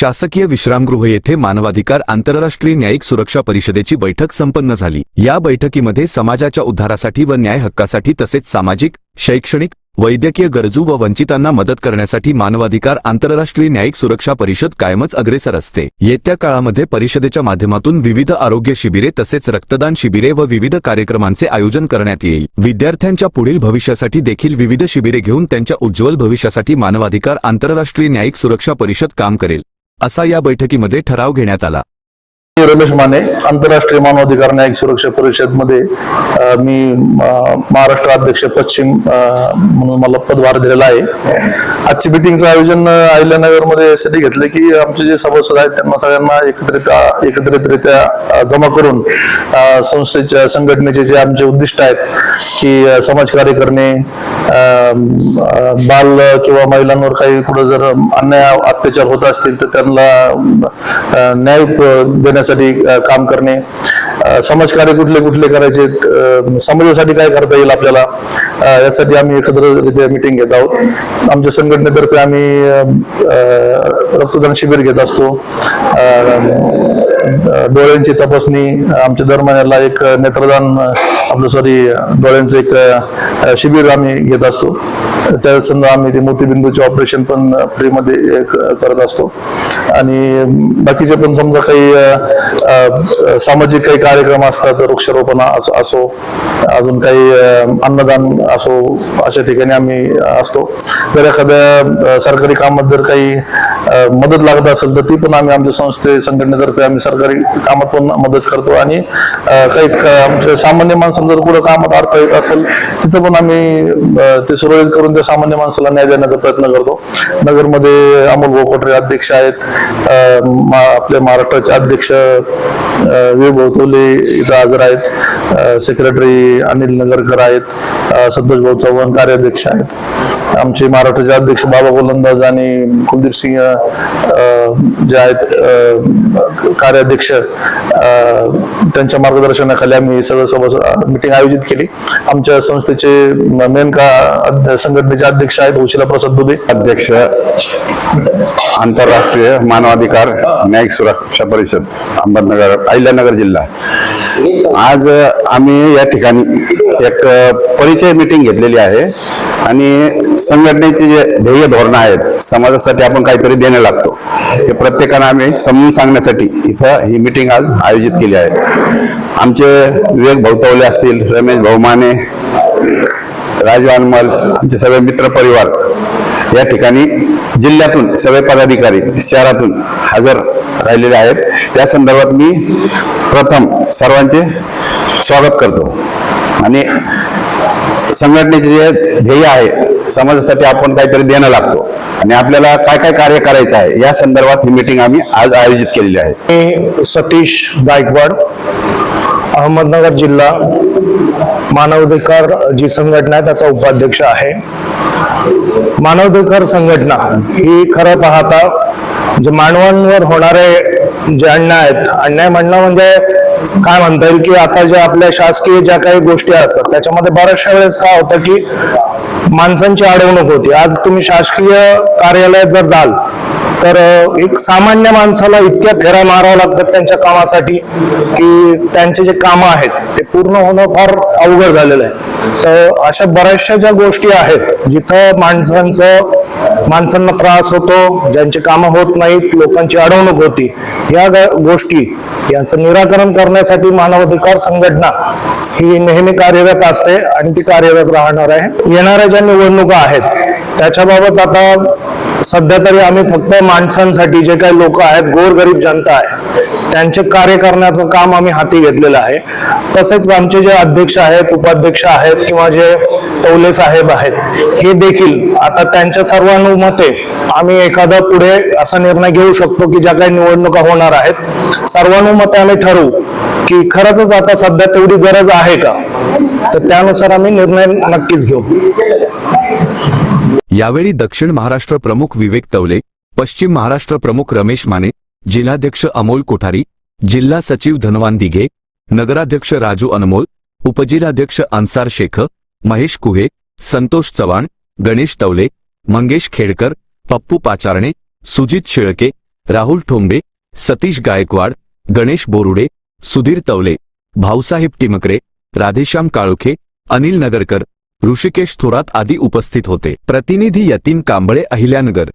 शासकीय विश्रामगृह येथे मानवाधिकार आंतरराष्ट्रीय न्यायिक सुरक्षा परिषदेची बैठक संपन्न झाली. या बैठकीमध्ये समाजाच्या उद्धारासाठी व न्याय हक्कासाठी तसेच सामाजिक शैक्षणिक वैद्यकीय गरजू व वंचितांना मदत करण्यासाठी मानवाधिकार आंतरराष्ट्रीय न्यायिक सुरक्षा परिषद कायमच अग्रेसर असते. येत्या काळामध्ये परिषदेच्या माध्यमातून विविध आरोग्य शिबिरे तसेच रक्तदान शिबिरे व विविध कार्यक्रमांचे आयोजन करण्यात येईल. विद्यार्थ्यांच्या पुढील भविष्यासाठी देखील विविध शिबिरे घेऊन त्यांच्या उज्ज्वल भविष्यासाठी मानवाधिकार आंतरराष्ट्रीय न्यायिक सुरक्षा परिषद काम करेल. असा या बैठकीमध्ये ठराव घेण्यात आला. रमेश माने आंतरराष्ट्रीय मानवाधिकार न्यायिक सुरक्षा परिषदमध्ये मी महाराष्ट्र अध्यक्ष पश्चिम म्हणून मला पदभार दिलेला आहे. आजची मिटिंगचं आयोजन अहिल्यानगरमध्ये यासाठी घेतलं की आमचे जे सभासद आहेत त्यांना सगळ्यांना एकत्रित एकत्रितरित्या जमा करून संस्थेच्या संघटनेचे जे आमचे उद्दिष्ट आहेत की समाज समाजकार्य करणे अं, बाल किंवा महिलांवर काही कुठं जर अन्याय अत्याचार होत असतील तर त्यांना न्याय देण्यासाठी अं, काम करणे. समाजकार्य कुठले कुठले करायचे समाजासाठी काय करता येईल आपल्याला यासाठी आम्ही एकत्र मिटिंग घेत आहोत. आमच्या संघटनेतर्फे आम्ही रक्तदान शिबिर घेत असतो. डोळ्यांची तपासणी आमच्या दर महिन्याला एक नेत्रदान आपलं सॉरी डोळ्यांचं एक शिबिर आम्ही घेत असतो. त्या समजा आम्ही ते मोतीबिंदूचे ऑपरेशन पण फ्रीमध्ये करत असतो. आणि बाकीचे पण समजा काही सामाजिक काही कार्यक्रम असतात वृक्षारोपण असो अजून काही अन्नदान असो अशा ठिकाणी आम्ही असतो. जर एखाद्या सरकारी कामात जर काही मदत लागत असेल तर ती पण आम्ही आमच्या संस्थे संघटनेतर्फे आम्ही सरकारी कामात पण मदत करतो आणि काही आमच्या सामान्य माणसं जर कुठं कामात अडथळा येत असेल तिथं पण आम्ही ते सुरळीत करून त्या सामान्य माणसाला न्याय देण्याचा प्रयत्न करतो. नगरमध्ये अमोल गोकोटरे अध्यक्ष आहेत आपले मा- आपल्या महाराष्ट्राचे अध्यक्ष अं, विवेक इथं हजर आहेत सेक्रेटरी अनिल नगरकर आहेत संतोष भाऊ चव्हाण कार्याध्यक्ष आहेत. आमचे महाराष्ट्राचे अध्यक्ष बाबा गोलंदाज आणि कुलदीप सिंह जे आहेत कार्याध्यक्ष त्यांच्या मार्गदर्शनाखाली आम्ही सगळं सभा मिटिंग आयोजित केली. आमच्या संस्थेचे मेन का संघटनेचे अध्यक्ष आहेत उशिला प्रसाद दुबे. अध्यक्ष आंतरराष्ट्रीय मानवाधिकार न्यायिक सुरक्षा परिषद अहमदनगर अहिल्यानगर जिल्हा. आज आम्ही या ठिकाणी एक परिचय मीटिंग घेतलेली आहे. आणि संघटनेचे जे ध्येय धोरणं आहेत समाजासाठी आपण काहीतरी देणं लागतो. हे प्रत्येकानं आम्ही समजून सांगण्यासाठी इथं ही मीटिंग आज आयोजित केली आहे. आमचे विवेक भाऊतवले असतील रमेश भाऊमाने राजू अनमल आमचे सगळे मित्र परिवार या ठिकाणी जिल्ह्यातून सगळे पदाधिकारी शहरातून हजर राहिलेले आहेत. त्या संदर्भात मी प्रथम सर्वांचे स्वागत करतो. आणि संघटनेचे जे ध्येय आहे समाजासाठी आपण काहीतरी देणं लागतो. आणि आपल्याला काय काय कार्य करायचं आहे या संदर्भात ही मीटिंग आम्ही आज आयोजित केलेली आहे. मी सतीश गायकवाड अहमदनगर जिल्हा मानवाधिकार जी संघटना आहे त्याचा उपाध्यक्ष आहे. मानवाधिकार संघटना ही खरं पाहता जे मानवांवर होणारे जे अन्याय आहेत अन्याय म्हणणं म्हणजे काय म्हणता येईल की आता ज्या आपल्या शासकीय ज्या काही गोष्टी असतात त्याच्यामध्ये बऱ्याचशा वेळेस काय होतं की माणसांची अडवणूक होती. आज तुम्ही शासकीय कार्यालयात जर जाल तर एक सामान्य माणसाला इतक्या फेऱ्या माराव्या लागतात त्यांच्या कामासाठी की त्यांचे जे कामं आहेत ते पूर्ण होणं फार अवघड झालेलं आहे. तर अशा बऱ्याचशा ज्या गोष्टी आहेत जिथं माणसांचं माणसांना त्रास होतो ज्यांची कामं होत नाहीत लोकांची अडवणूक होती. या गोष्टी यांचं निराकरण करण्यासाठी मानवाधिकार संघटना ही नेहमी कार्यरत असते आणि ती कार्यरत राहणार आहे. येणाऱ्या ज्या निवडणुका आहेत त्याच्याबाबत आता सध्या तरी आम्ही फक्त माणसांसाठी जे काही लोक आहेत गोरगरीब जनता आहे त्यांचे कार्य करण्याचं काम आम्ही हाती घेतलेलं आहे. तसेच आमचे जे अध्यक्ष आहेत उपाध्यक्ष आहेत किंवा जे पौले साहेब आहेत हे देखील आता त्यांच्या सर्वानुमते आम्ही एखादा पुढे असा निर्णय घेऊ शकतो की ज्या काही निवडणुका होणार आहेत. सर्वानुमते आम्ही ठरवू की खरंच आता सध्या तेवढी गरज आहे का? तर त्यानुसार आम्ही निर्णय नक्कीच घेऊ. यावेळी दक्षिण महाराष्ट्र प्रमुख विवेक तवले पश्चिम महाराष्ट्र प्रमुख रमेश माने जिल्हाध्यक्ष अमोल कोठारी जिल्हा सचिव धनवान दिघे नगराध्यक्ष राजू अनमोल उपजिल्हाध्यक्ष अन्सार शेख महेश कुहे संतोष चव्हाण गणेश तवले मंगेश खेडकर पप्पू पाचारणे सुजित शेळके राहुल ठोंबे सतीश गायकवाड गणेश बोरुडे सुधीर तवले भाऊसाहेब टिमकरे राधेश्याम काळोखे अनिल नगरकर ऋषिकेश थोरात आदी उपस्थित होते. प्रतिनिधी यतीन कांबळे अहिल्यानगर.